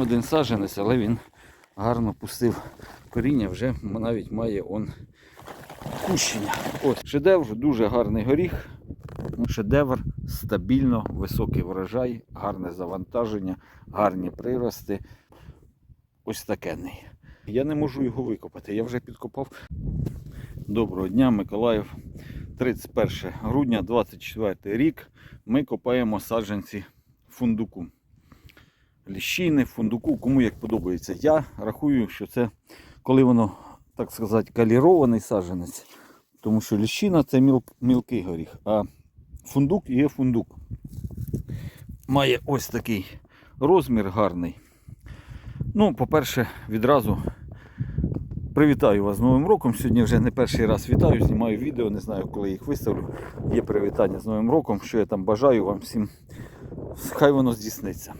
один саджанець, але він гарно пустив коріння, вже навіть має он кущення. От, шедевр, дуже гарний горіх. Шедевр, стабільно, високий врожай, гарне завантаження, гарні прирости. Ось такенний. Я не можу його викопати. Я вже підкопав. Доброго дня, Миколаїв. 31 грудня, 24 рік. Ми копаємо саджанці фундуку. Ліщини, фундуку, кому як подобається. Я рахую, що це коли воно, так сказати, калірований саджанець. Тому що ліщина це міл, мілкий горіх, а фундук є фундук. Має ось такий розмір гарний. Ну, по-перше, відразу привітаю вас з Новим роком. Сьогодні вже не перший раз вітаю, знімаю відео, не знаю, коли їх виставлю. Є привітання з Новим роком. Що я там бажаю вам всім, хай воно здійсниться.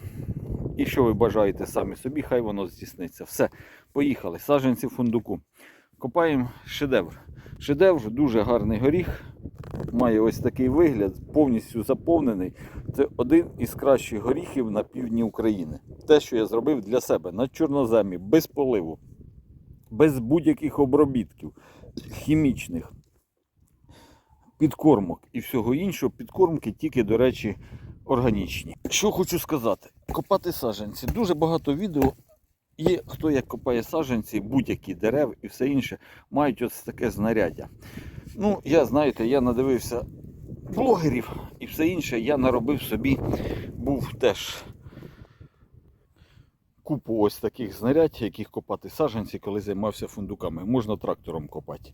І що ви бажаєте самі собі, хай воно здійсниться. Все, поїхали. Саджанці фундуку. Копаємо шедевр. Шедевр дуже гарний горіх. Має ось такий вигляд, повністю заповнений. Це один із кращих горіхів на півдні України. Те, що я зробив для себе на чорноземі, без поливу, без будь-яких обробітків, хімічних, підкормок і всього іншого. Підкормки тільки, до речі, органічні. Що хочу сказати, копати саджанці. Дуже багато відео є, хто як копає саджанці, будь-які дерев і все інше, мають ось таке знаряддя. Ну, я знаєте, я надивився блогерів і все інше, я наробив собі, був теж купу ось таких знарядь, яких копати саджанці, коли займався фундуками. Можна трактором копати.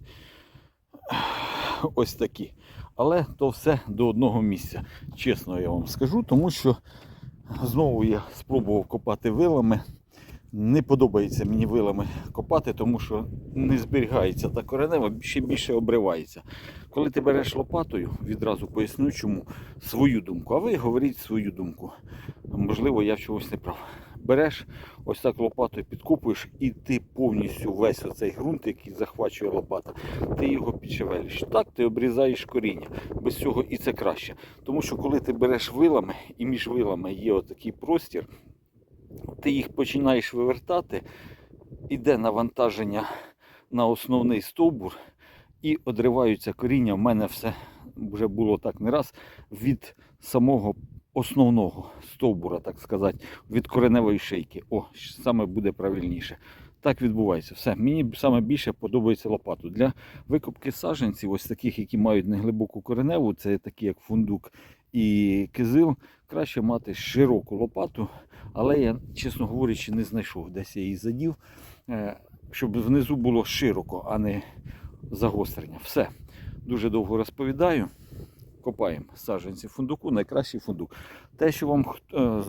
Ось такі. Але то все до одного місця. Чесно я вам скажу, тому що знову я спробував копати вилами. Не подобається мені вилами копати, тому що не зберігається та коренева, ще більше обривається. Коли ти береш лопатою, відразу поясню, чому свою думку, а ви говоріть свою думку. Можливо, я в чогось не прав. Береш ось так лопатою підкопуєш, і ти повністю весь оцей ґрунт, який захвачує лопата, ти його підшевелиш. Так ти обрізаєш коріння. Без цього і це краще. Тому що коли ти береш вилами, і між вилами є отакий простір, ти їх починаєш вивертати, іде навантаження на основний стовбур і одриваються коріння. У мене все вже було так не раз від самого основного стовбура, так сказати, від кореневої шийки. О, саме буде правильніше. Так відбувається. Все. Мені саме більше подобається лопату. Для викопки саджанців, ось таких, які мають неглибоку кореневу, це такі як фундук і кизил, краще мати широку лопату. Але я, чесно говорячи, не знайшов. Десь я її задів, е, щоб внизу було широко, а не загострення. Все. Дуже довго розповідаю. Копаємо саджанці фундуку, найкращий фундук. Те, що вам е,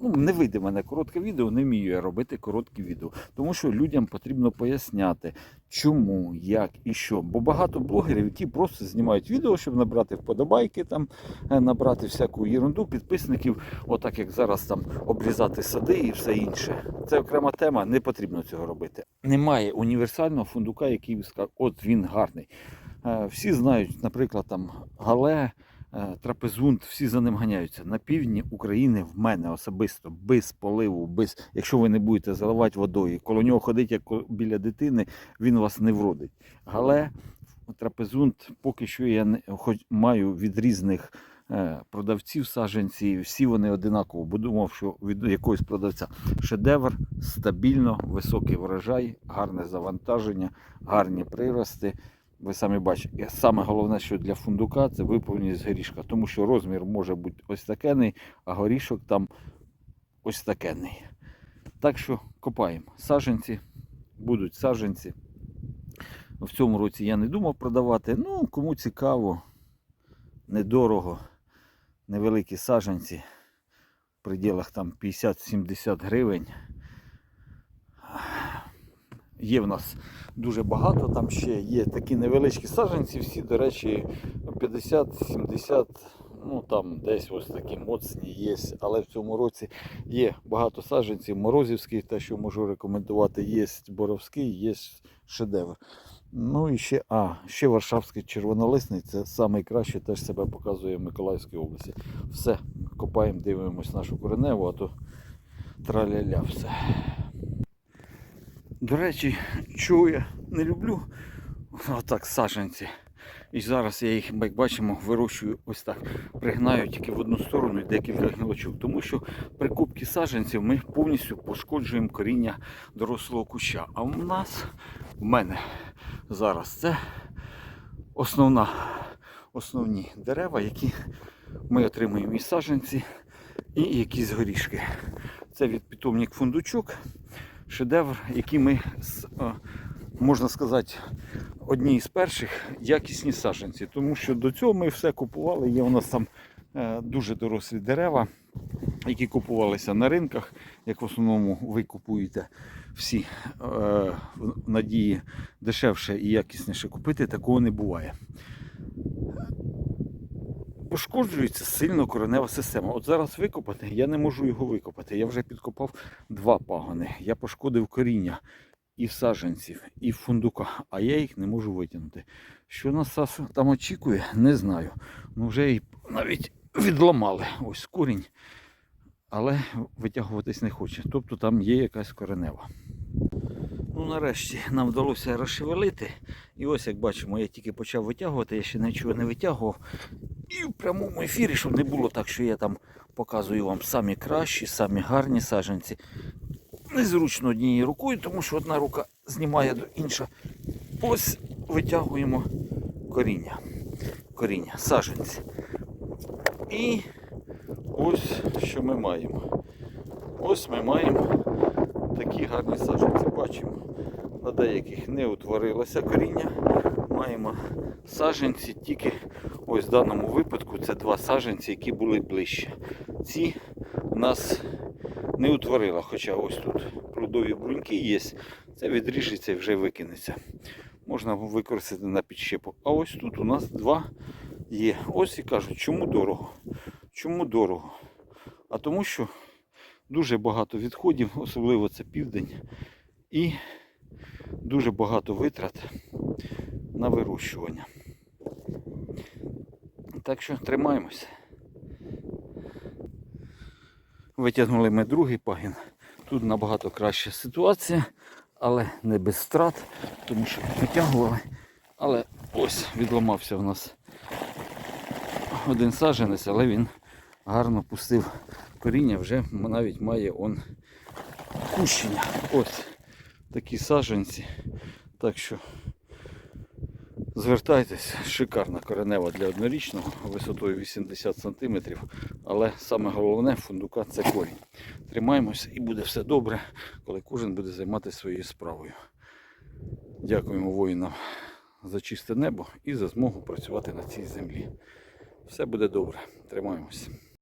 ну, не вийде в мене коротке відео, не вмію я робити короткі відео. Тому що людям потрібно поясняти, чому, як і що. Бо багато блогерів, які просто знімають відео, щоб набрати вподобайки, там, е, набрати всяку ерунду, підписників, отак як зараз там обрізати сади і все інше. Це окрема тема, не потрібно цього робити. Немає універсального фундука, який от він гарний. Е, Всі знають, наприклад, там гале, е, трапезунд, всі за ним ганяються. На півдні України в мене особисто, без поливу, без, якщо ви не будете заливати водою, коло нього ходить як біля дитини, він вас не вродить. Гале, трапезунд, поки що я не, хоч маю від різних е, продавців саджанці, всі вони одинаково, бо думав, що від якогось продавця. Шедевр, стабільно, високий врожай, гарне завантаження, гарні прирости. Ви самі бачите, І саме головне, що для фундука це виповненість горішка, тому що розмір може бути ось такений, а горішок там ось такений. Так що копаємо. Саженці, будуть саженці. В цьому році я не думав продавати. Ну, кому цікаво, недорого, невеликі саженці в пределах там 50-70 гривень. Є в нас дуже багато, там ще є такі невеличкі саджанці, всі, до речі, 50-70, ну там десь ось такі моцні є. Але в цьому році є багато саджанців, морозівський, те, що можу рекомендувати, є боровський, є шедевр. Ну і ще, а, ще Варшавський червонолисний, це найкраще, теж себе показує в Миколаївській області. Все, копаємо, дивимось нашу кореневу, а то траля-ля все. До речі, чого я не люблю отак саджанці. І зараз я їх, як бачимо, вирощую ось так. Пригнаю тільки в одну сторону і декілька гілочок. Тому що при купці саджанців ми повністю пошкоджуємо коріння дорослого куща. А в нас, в мене зараз це основна, основні дерева, які ми отримуємо із саджанці і якісь горішки. Це від питомник фундучок, шедевр, який ми, е, можна сказати, одні із перших якісні саджанці. Тому що до цього ми все купували. Є у нас там е, дуже дорослі дерева, які купувалися на ринках. Як в основному ви купуєте всі е, в надії дешевше і якісніше купити, такого не буває. Пошкоджується сильно коренева система. От зараз викопати, я не можу його викопати. Я вже підкопав два пагони. Я пошкодив коріння і в саджанців, і фундука, а я їх не можу витягнути. Що нас там очікує, не знаю. Ну вже і навіть відламали ось корінь, але витягуватись не хоче. Тобто там є якась коренева. Ну, нарешті нам вдалося розшевелити. І ось, як бачимо, я тільки почав витягувати, я ще нічого не витягував. І в прямому ефірі, щоб не було так, що я там показую вам самі кращі, самі гарні саджанці. Незручно однією рукою, тому що одна рука знімає до інша. Ось витягуємо коріння. Коріння, саджанці. І ось що ми маємо. Ось ми маємо такі гарні саджанці. Бачимо, на деяких не утворилося коріння. Маємо саджанці тільки ось в даному випадку це два саджанці, які були ближче. Ці у нас не утворила, хоча ось тут плодові бруньки є. Це відріжеться і вже викинеться. Можна використати на підщепу. А ось тут у нас два є. Ось і кажуть, чому дорого? Чому дорого? А тому що дуже багато відходів, особливо це південь, і дуже багато витрат на вирощування. Так що тримаємося. Витягнули ми другий пагін. Тут набагато краща ситуація, але не без страт, тому що витягували. Але ось відламався в нас один саджанець, але він гарно пустив коріння, вже навіть має он кущення. Ось такі саджанці. Так що звертайтесь, шикарна коренева для однорічного висотою 80 см. Але саме головне фундука це корінь. Тримаємося і буде все добре, коли кожен буде займатися своєю справою. Дякуємо воїнам за чисте небо і за змогу працювати на цій землі. Все буде добре. Тримаємося.